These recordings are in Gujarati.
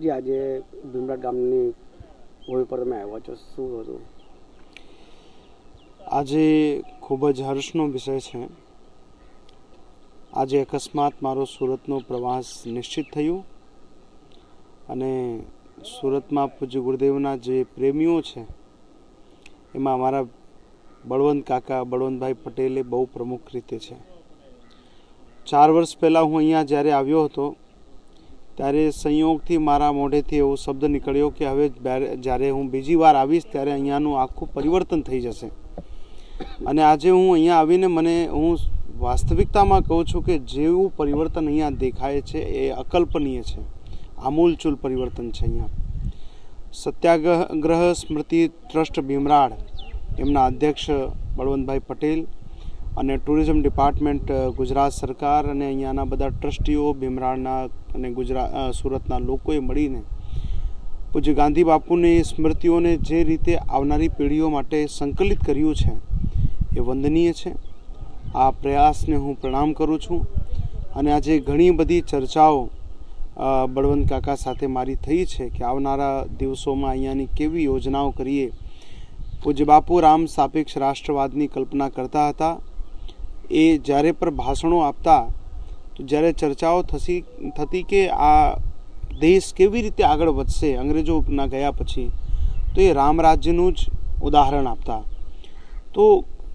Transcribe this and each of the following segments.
જે, આજે ભીમરાટ ગામની હોળી પર તમે આવ્યા છો શું હતું? આજે ખૂબ જ હર્ષનો વિષય છે. આજે અકસ્માત મારો સુરતનો પ્રવાસ નિશ્ચિત થયો અને સુરતમાં પૂજ્ય ગુરુદેવના જે પ્રેમીઓ છે, એમાં મારા બળવંત કાકા બળવંતભાઈ પટેલે બહુ પ્રમુખ રીતે છે. ચાર વર્ષ પહેલાં હું અહીંયા જ્યારે આવ્યો હતો ત્યારે સંયોગથી મારા મોઢેથી એવો શબ્દ નીકળ્યો કે હવે જ્યારે- હું બીજી વાર આવીશ ત્યારે અહીંયાનું આખું પરિવર્તન થઈ જશે. અને આજે હું અહીંયા આવીને મને હું વાસ્તવિકતામાં કહું છું કે જેવું પરિવર્તન અહીંયા દેખાય છે એ અકલ્પનીય છે. આમૂલચૂલ પરિવર્તન છે અહીંયા. સત્યાગ્રહ સ્મૃતિ ટ્રસ્ટ ભીમરાડ એમના અધ્યક્ષ બળવંતભાઈ પટેલ અને ટુરિઝમ ડિપાર્ટમેન્ટ ગુજરાત સરકાર અને અહીંયાના બધા ટ્રસ્ટીઓ ભીમરાડના અને ગુજરાત સુરતના લોકોએ મળીને પૂજ્ય ગાંધી બાપુની સ્મૃતિઓને જે રીતે આવનારી પેઢીઓ માટે સંકલિત કર્યું છે, એ વંદનીય છે. આ પ્રયાસને હું પ્રણામ કરું છું અને આજે ઘણી બધી ચર્ચાઓ બળવંત કાકા સાથે મારી થઈ છે કે આવનારા દિવસોમાં અહીંયાની કેવી યોજનાઓ કરીએ. પૂજ્ય બાપુ રામ સાપેક્ષ રાષ્ટ્રવાદની કલ્પના કરતા હતા. એ જ્યારે પણ ભાષણો આપતા તો જ્યારે ચર્ચાઓ થતી થતી કે આ દેશ કેવી રીતે આગળ વધશે, અંગ્રેજોના ગયા પછી, તો એ રામ રાજ્યનું જ ઉદાહરણ આપતા. તો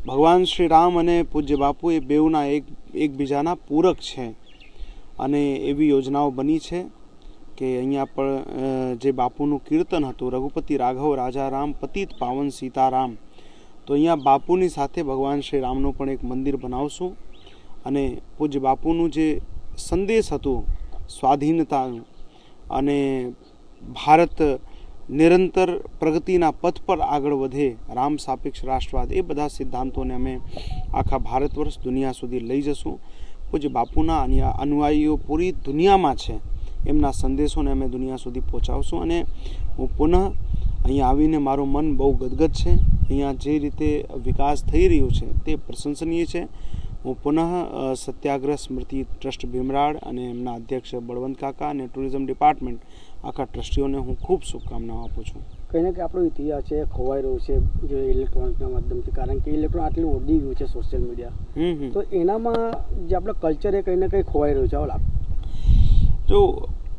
ભગવાન શ્રી રામ અને પૂજ્ય બાપુ એ બેઉના એક, એકબીજાના પૂરક છે અને એવી યોજનાઓ બની છે કે અહીંયા પણ જે બાપુનું કીર્તન હતું, રઘુપતિ રાઘવ, રાજા રામ, પતિત પાવન સીતારામ, તો અહીંયા બાપુની સાથે ભગવાન શ્રી રામનું પણ એક મંદિર બનાવશું. અને પૂજ્ય બાપુનું જે સંદેશ હતું, સ્વાધીનતાનું, અને ભારત નિરંતર પ્રગતિના પથ પર આગળ વધે, રામ સાપેક્ષ રાષ્ટ્રવાદ, એ બધા સિદ્ધાંતોને અમે આખા ભારત વર્ષ દુનિયા સુધી લઈ જશું. પૂજ્ય બાપુના અન્ય અનુયાયીઓ પૂરી દુનિયામાં છે, એમના સંદેશોને અમે દુનિયા સુધી પહોંચાડશું. અને હું પુનઃ અહીંયા આવીને મારું મન બહુ ગદગદ છે. અહીંયા જે રીતે વિકાસ થઈ રહ્યો છે, તે પ્રશંસનીય છે. હું પુનઃ સત્યાગ્રહ સ્મૃતિ ટ્રસ્ટ ભીમરાડ અને એમના અધ્યક્ષ બળવંત કાકા અને ટુરિઝમ ડિપાર્ટમેન્ટ આખા ટ્રસ્ટીઓને હું ખૂબ શુભકામનાઓ આપું છું. કંઈ ને કંઈ આપણો ઇતિહાસ છે ખોવાઈ રહ્યો છે જે ઇલેક્ટ્રોનિકના માધ્યમથી કારણ કે ઇલેક્ટ્રોન આટલું વધી ગયું છે સોશિયલ મીડિયા. તો એનામાં જે આપણો કલ્ચર એ કંઈ ને કંઈ ખોવાઈ રહ્યું છે આવો લાભ જો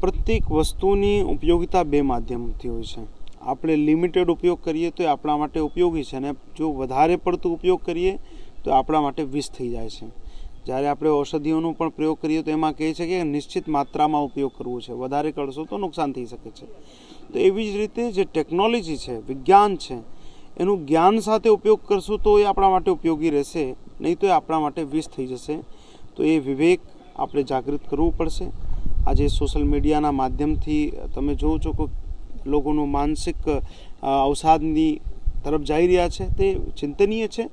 પ્રત્યેક વસ્તુની ઉપયોગિતા બે માધ્યમથી હોય છે. આપણે લિમિટેડ ઉપયોગ કરીએ તો એ આપણા માટે ઉપયોગી છે અને જો વધારે પડતું ઉપયોગ કરીએ તો આપણા માટે વિષ થઈ જાય છે. જ્યારે આપણે ઔષધિઓનો પણ પ્રયોગ કરીએ તો એમાં કહે છે કે નિશ્ચિત માત્રામાં ઉપયોગ કરવો છે. વધારે કરશો તો નુકસાન થઈ શકે છે. તો એવી જ રીતે જે ટેકનોલોજી છે, વિજ્ઞાન છે, એનું જ્ઞાન સાથે ઉપયોગ કરશું તો એ આપણા માટે ઉપયોગી રહેશે, નહીં તો એ આપણા માટે વિષ થઈ જશે. તો એ વિવેક આપણે જાગૃત કરવું પડશે. આજે સોશિયલ મીડિયાના માધ્યમથી તમે જોવો છો કે લોકોનું માનસિક અવસાદની તરફ જઈ રહ્યા છે. તે ચિંતનીય છે.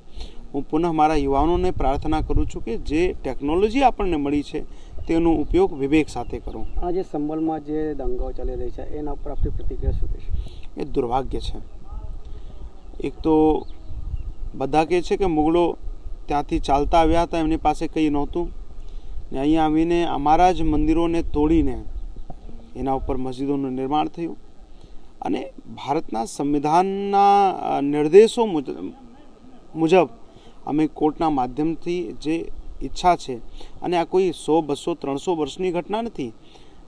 હું પુનઃ મારા યુવાનોને પ્રાર્થના કરું છું કે જે ટેકનોલોજી આપણને મળી છે તેનો ઉપયોગ વિવેક સાથે કરો. આ જે સંબલમાં જે દંગાઓ ચાલી રહી છે એના ઉપર આપણી પ્રતિક્રિયા શું કહેશે એ દુર્ભાગ્ય છે. એક તો બધા કહે છે કે મુગલો ત્યાંથી ચાલતા આવ્યા હતા એમની પાસે કંઈ નહોતું. ને અહીંયા આવીને અમારા જ મંદિરોને તોડીને એના ઉપર મસ્જિદોનું નિર્માણ થયું. અને ભારતના સંવિધાનના નિર્દેશો મુજબ મુજબ અમે કોર્ટના માધ્યમથી જે ઈચ્છા છે, અને આ કોઈ સો, બસો, ત્રણસો વર્ષની ઘટના નથી.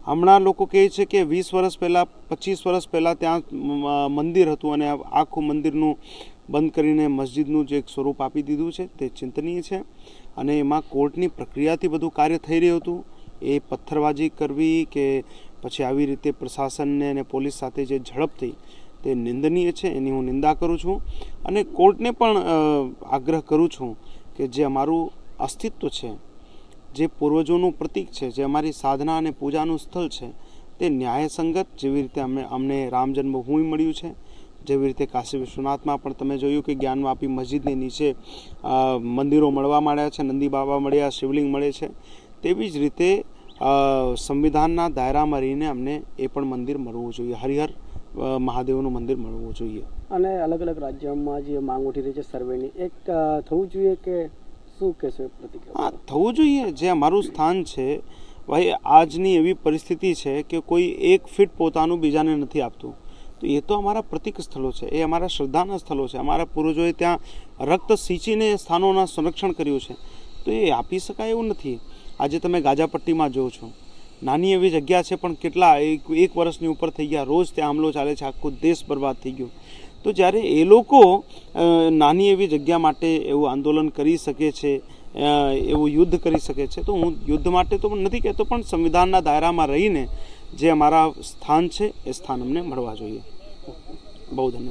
હમણાં લોકો કહે છે કે વીસ વર્ષ પહેલાં, પચીસ વર્ષ પહેલાં ત્યાં મંદિર હતું, અને આખું મંદિરનું બંધ કરીને મસ્જિદનું જે એક સ્વરૂપ આપી દીધું છે, તે ચિંતનીય છે. અને એમાં કોર્ટની પ્રક્રિયાથી બધું કાર્ય થઈ રહ્યું હતું. એ પથ્થરબાજી કરવી કે પછી આવી રીતે પ્રશાસનને અને પોલીસ સાથે જે ઝડપ થઈ તે નિંદનીય છે, એની હું નિંદા કરું છું. અને કોર્ટને પણ આગ્રહ કરું છું કે જે અમારું અસ્તિત્વ છે, જે પૂર્વજોનું પ્રતીક છે, જે અમારી સાધના અને પૂજાનું સ્થળ છે, તે ન્યાયસંગત જેવી રીતે અમે અમને રામ જન્મભૂમિ મળ્યું છે. જેવી રીતે કાશી વિશ્વનાથમાં પણ તમે જોયું કે જ્ઞાનવાપી મસ્જિદની નીચે મંદિરો મળવા માંડ્યા છે, નંદી બાબા મળ્યા, શિવલિંગ મળે છે. તેવી જ રીતે સંવિધાનના દાયરામાં રહીને અમને એ પણ મંદિર મળવું જોઈએ. હરિહર. મહાદેવનું મંદિર મળવું જોઈએ. અને અલગ અલગ રાજ્યોમાં જે માંગ ઉઠી રહી છે સર્વેની એક થવું જોઈએ કે શું કહેશો પ્રતિક્રિયા? હા થવું જોઈએ. જે અમારું સ્થાન છે ભાઈ આજની એવી પરિસ્થિતિ છે કે કોઈ એક ફીટ પોતાનું બીજાને નથી આપતું. તો એ તો અમારા પ્રતિક સ્થળો છે. એ અમારા શ્રદ્ધાના સ્થળો છે. અમારા પૂર્વજોએ ત્યાં રક્ત સિંચીને સ્થાનોના સંરક્ષણ કર્યું છે. તો એ આપી શકાય એવું નથી. આજે તમે ગાજાપટ્ટીમાં જોવો છો. નાની એવી જગ્યા છે, પણ કેટલા એક એક વર્ષની ઉપર થઈ ગયા. રોજ ત્યાં હમલો ચાલે છે, આખો દેશ બરબાદ થઈ ગયો. તો જ્યારે એ લોકો નાની એવી જગ્યા માટે એવું આંદોલન કરી શકે છે એવું યુદ્ધ કરી શકે છે, તો હું યુદ્ધ માટે તો નથી કહેતો, પણ સંવિધાનના દાયરામાં રહીને જે અમારા સ્થાન છે, એ સ્થાન અમને મળવા જોઈએ. બહુ ધન્યવાદ.